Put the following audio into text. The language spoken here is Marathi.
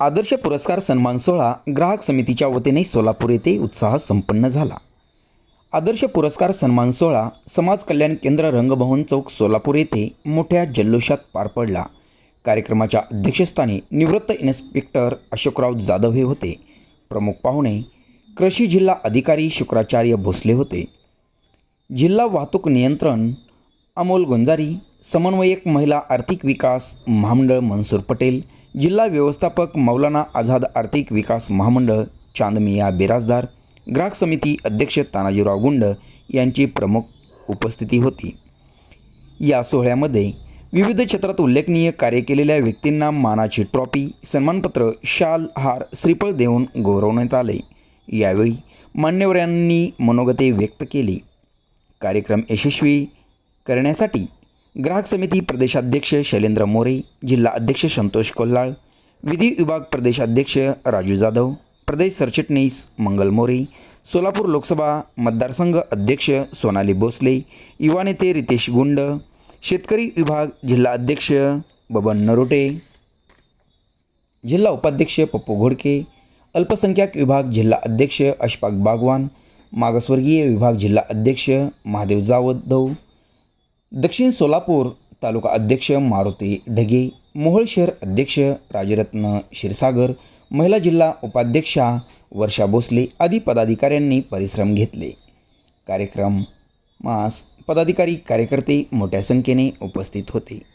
आदर्श पुरस्कार सन्मान सोहळा ग्राहक समितीच्या वतीने सोलापूर येथे उत्साह संपन्न झाला. आदर्श पुरस्कार सन्मान सोहळा समाज कल्याण केंद्र रंगभवन चौक सोलापूर येथे मोठ्या जल्लोषात पार पडला. कार्यक्रमाच्या अध्यक्षस्थानी निवृत्त इन्स्पेक्टर अशोकराव जाधव हे होते. प्रमुख पाहुणे कृषी जिल्हा अधिकारी शुक्राचार्य भोसले होते. जिल्हा वाहतूक नियंत्रण अमोल गुंजारी समन्वयक महिला आर्थिक विकास महामंडळ मनसूर पटेल जिल्हा व्यवस्थापक मौलाना आझाद आर्थिक विकास महामंडळ चांदमिया बिराजदार ग्राहक समिती अध्यक्ष तानाजीराव गुंड यांची प्रमुख उपस्थिती होती. या सोहळ्यामध्ये विविध क्षेत्रात उल्लेखनीय कार्य केलेल्या व्यक्तींना मानाची ट्रॉफी सन्मानपत्र शाल हार श्रीफळ देऊन गौरवण्यात आले. यावेळी मान्यवरांनी मनोगते व्यक्त केली. कार्यक्रम यशस्वी करण्यासाठी ग्राहक समिती प्रदेशाध्यक्ष शैलेंद्र मोरे जिल्हा अध्यक्ष संतोष कोल्हाळ विधी विभाग प्रदेशाध्यक्ष राजू जाधव प्रदेश सरचिटणीस मंगल मोरे सोलापूर लोकसभा मतदारसंघ अध्यक्ष सोनाली भोसले युवा नेते रितेश गुंड शेतकरी विभाग जिल्हा अध्यक्ष बबन नरोटे जिल्हा उपाध्यक्ष पप्पू घोडके अल्पसंख्याक विभाग जिल्हा अध्यक्ष अशफाक बागवान मागासवर्गीय विभाग जिल्हा अध्यक्ष महादेव जावदव दक्षिण सोलापूर तालुका अध्यक्ष मारुती ढगे मोहोळ शहर अध्यक्ष राजरत्न क्षीरसागर महिला जिल्हा उपाध्यक्षा वर्षा भोसले आदी पदाधिकाऱ्यांनी परिश्रम घेतले. कार्यक्रम मास पदाधिकारी कार्यकर्ते मोठ्या संख्येने उपस्थित होते.